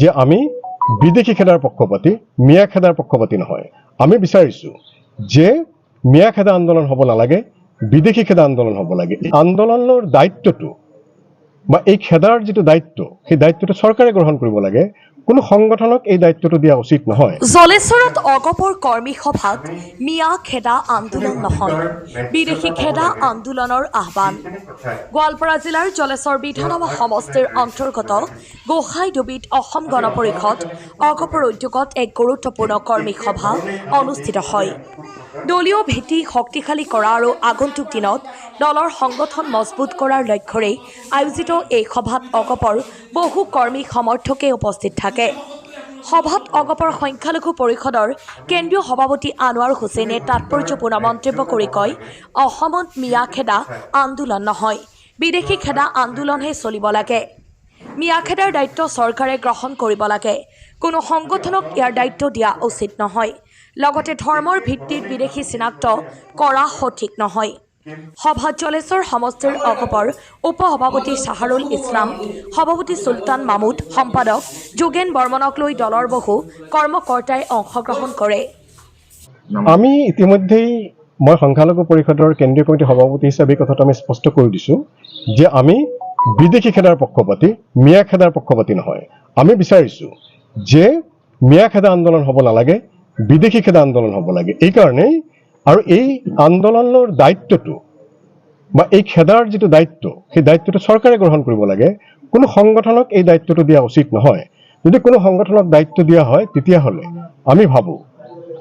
যে আমি বিদেশি খেদাৰ পক্ষপাতি, মিয়া খেদাৰ পক্ষপাতি নহয়। আমি বিচাৰিছো যে মিয়া খেদা আন্দোলন হ'ব নালাগে, বিদেশি খেদা আন্দোলন হ'ব লাগে। আন্দোলনৰ দায়িত্বটো বা এই খেদাৰ যিটো দায়িত্ব, সেই দায়িত্বটো চৰকাৰে গ্ৰহণ কৰিব লাগে। কোনো সংগঠনক এই দায়িত্বটো দিয়া উচিত নহয়। জলেশ্বৰত অগপৰ কৰ্মী সভাত মিয়া খেদা আন্দোলন নহয়। বিদেশী খেদা আন্দোলনৰ আহ্বান। গোৱালপাৰা জিলাৰ জলেশ্বৰ বিধানসভা সমষ্টিৰ অন্তৰ্গত গোসাইডুবিত অসম গণ পৰিষদ অগপৰ উদ্যোগত এক গুৰুত্বপূৰ্ণ কৰ্মী সভা অনুষ্ঠিত হয়। দলীয় ভেটি শক্তিশালী কৰা আৰু আগন্তুক দিনত দলৰ সংগঠন মজবুত কৰাৰ লক্ষ্যৰে আয়োজিত এই সভাত অগপৰ বহু কৰ্মী সমৰ্থকে উপস্থিত থাকে। সভাত অগপৰ সংখ্যালঘু পৰিষদৰ কেন্দ্ৰীয় সভাপতি আনোৱাৰ হুছেইনে তাৎপৰ্যপূৰ্ণ মন্তব্য কৰি কয় অসমত মিয়া খেদা আন্দোলন নহয় বিদেশী খেদা আন্দোলনহে চলিব লাগে। মিয়া খেদাৰ দায়িত্ব চৰকাৰে গ্ৰহণ কৰিব লাগে। কোনো সংগঠনক ইয়াৰ দায়িত্ব দিয়া উচিত নহয়। লগতে ধৰ্মৰ ভিত্তিত বিদেশী চিনাক্ত কৰা সঠিক নহয়। সভাত জলেশ্বৰ সমষ্টিৰ অগপৰ উপ সভাপতি ইছলাম সভাপতি চুলতান মামুদ সম্পাদক যোগেন বৰ্মনক লৈ দলৰ বহু কৰ্মকৰ্তাই অংশগ্ৰহণ কৰে। আমি ইতিমধ্যেই মই সংখ্যালঘু পৰিষদৰ কেন্দ্ৰীয় কমিটিৰ সভাপতি হিচাপে কথাটো আমি স্পষ্ট কৰি দিছো যে আমি বিদেশি খেদাৰ পক্ষপাতি মিয়া খেদাৰ পক্ষপাতি নহয়। আমি বিচাৰিছো যে মিয়া খেদা আন্দোলন হ'ব নালাগে বিদেশি খেদা আন্দোলন হ'ব লাগে। এইকাৰণেই আৰু এই আন্দোলনৰ দায়িত্বটো বা এই খেদাৰ যিটো দায়িত্ব, সেই দায়িত্বটো চৰকাৰে গ্ৰহণ কৰিব লাগে। কোনো সংগঠনক এই দায়িত্বটো দিয়া উচিত নহয়। যদি কোনো সংগঠনক দায়িত্ব দিয়া হয়, তেতিয়াহ'লে আমি ভাবোঁ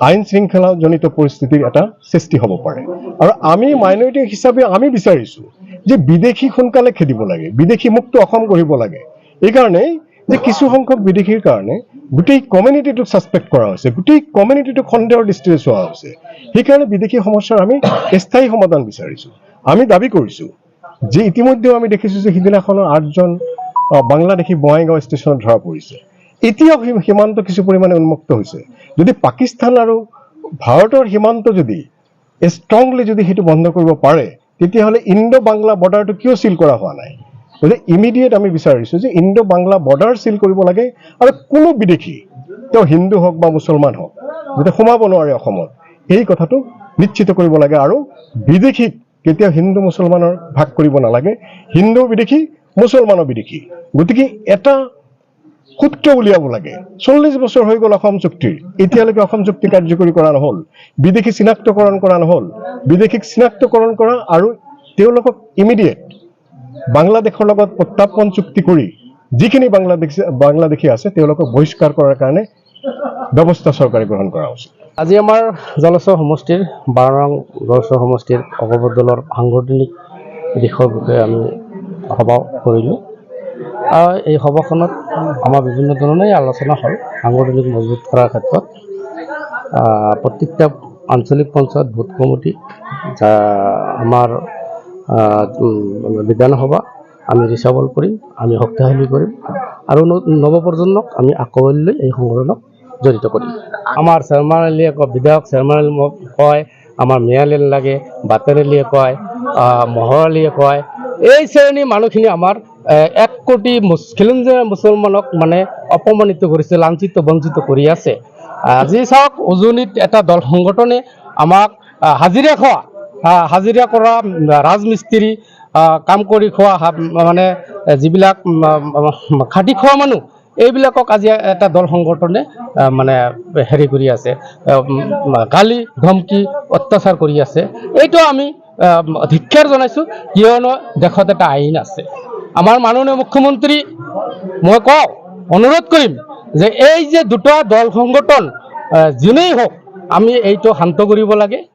আইন শৃংখলাজনিত পৰিস্থিতিৰ এটা সৃষ্টি হ'ব পাৰে। আৰু আমি মাইনৰিটি হিচাপে আমি বিচাৰিছো যে বিদেশি সোনকালে খেদিব লাগে, বিদেশি মুক্ত অসম গঢ়িব লাগে। এইকাৰণেই যে কিছু সংখ্যক বিদেশীৰ কাৰণে গোটেই কমিউনিটিটোক ছাছপেক্ট কৰা হৈছে, গোটেই কমিউনিটিটোক সন্দেহৰ দৃষ্টিৰে চোৱা হৈছে। সেইকাৰণে বিদেশি সমস্যাৰ আমি স্থায়ী সমাধান বিচাৰিছো। আমি দাবি কৰিছো যে ইতিমধ্যেও আমি দেখিছো যে সিদিনাখনৰ আঠজন বাংলাদেশী বঙাইগাঁও ষ্টেচনত ধৰা পৰিছে। এতিয়াও সীমান্ত কিছু পৰিমাণে উন্মুক্ত হৈছে। যদি পাকিস্তান আৰু ভাৰতৰ সীমান্ত যদি ষ্ট্ৰংলি যদি সেইটো বন্ধ কৰিব পাৰে, তেতিয়াহ'লে ইণ্ডো বাংলা বৰ্ডাৰটো কিয় চিল কৰা হোৱা নাই? গতিকে ইমিডিয়েট আমি বিচাৰিছো যে ইণ্ডো বাংলা বৰ্ডাৰ চিল কৰিব লাগে আৰু কোনো বিদেশি, তেওঁ হিন্দু হওক বা মুছলমান হওক যাতে সোমাব নোৱাৰে অসমত। এই কথাটো নিশ্চিত কৰিব লাগে আৰু বিদেশীক কেতিয়াও হিন্দু মুছলমানৰ ভাগ কৰিব নালাগে, হিন্দু বিদেশি, মুছলমানো বিদেশি। গতিকে এটা সূত্ৰ উলিয়াব লাগে। চল্লিছ বছৰ হৈ গ'ল অসম চুক্তিৰ। এতিয়ালৈকে অসম চুক্তি কাৰ্যকৰী কৰা নহ'ল। বিদেশি চিনাক্তকৰণ কৰা নহ'ল। বিদেশীক চিনাক্তকৰণ কৰা আৰু তেওঁলোকক ইমিডিয়েট বাংলাদেশৰ লগত প্ৰত্যাৰ্পণ চুক্তি কৰি যিখিনি বাংলাদেশী বাংলাদেশী আছে তেওঁলোকক বহিষ্কাৰ কৰাৰ কাৰণে ব্যৱস্থা চৰকাৰে গ্ৰহণ কৰা উচিত। আজি আমাৰ জলচৰ সমষ্টিৰ বাৰ জলচৰ সমষ্টিৰ অগপৰ দলৰ সাংগঠনিক দিশৰ বিষয়ে আমি সভা কৰিলোঁ। আৰু এই সভাখনত আমাৰ বিভিন্ন ধৰণে আলোচনা হ'ল সাংগঠনিক মজবুত কৰাৰ ক্ষেত্ৰত। প্ৰত্যেকটা আঞ্চলিক পঞ্চায়ত ভোট কমিটি আমাৰ আহ, উম, বিধানসভা আমি ৰিচাবল কৰিম আমি শক্তিশালী কৰিম আৰু নৱপ্ৰজন্মক আমি আঁকোৱালি লৈ এই সংগঠনক জড়িত কৰিম আমাৰ চেয়াৰমান আলীয়ে কয় বিধায়ক চেয়াৰমান আলী কয় আমাৰ মেয়ালিয়ে লাগে বাটেৰেলিয়ে কয় আহ, মহৰ আলীয়ে কয় এই শ্ৰেণীৰ মানুহখিনি আমাৰ এক কোটি মুছ- খিলঞ্জীয়া মুছলমানক মানে অপমানিত কৰিছে লাঞ্ছিত বঞ্চিত কৰি আছে। আজি চাওক উজনিত এটা দল সংগঠনে আমাক হাজিৰা খোৱা। হাজিৰা কৰা ৰাজমিস্ত্ৰী কাম কৰি খোৱা মানে যিবিলাক খাটি খোৱা মানুহ, এইবিলাকক আজি এটা দল সংগঠনে মানে হেৰি কৰি আছে গালি, ধমকি, অত্যাচাৰ কৰি আছে। এইটো আমি ধিক্ষাৰ জনাইছোঁ, কিয়নো দেশত এটা আইন আছে। আমাৰ মাননীয় মুখ্যমন্ত্ৰী, মই কওঁ, অনুৰোধ কৰিম যে এই যে দুটা দল সংগঠন যোনেই হওক, আমি এইটো শান্ত কৰিব লাগে।